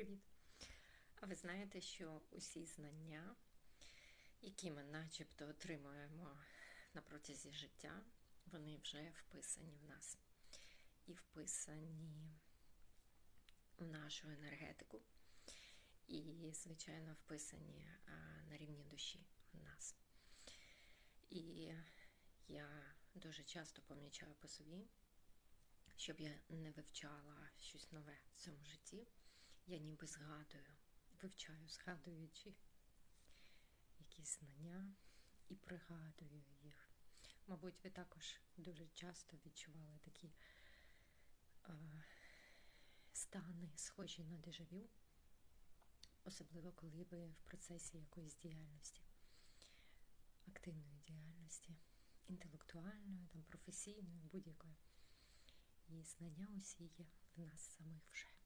Привіт! А ви знаєте, що усі знання, які ми начебто отримуємо на протязі життя, вони вже вписані в нас і вписані в нашу енергетику, і, звичайно, вписані на рівні душі в нас. І я дуже часто помічаю по собі, щоб я не вивчала щось нове в цьому житті, я ніби згадую, вивчаю, згадуючи якісь знання і пригадую їх. Мабуть, ви також дуже часто відчували такі е, стани, схожі на дежавю, особливо коли ви в процесі якоїсь діяльності, активної діяльності, інтелектуальної, там, професійної, будь-якої. І знання усі є в нас самих вже.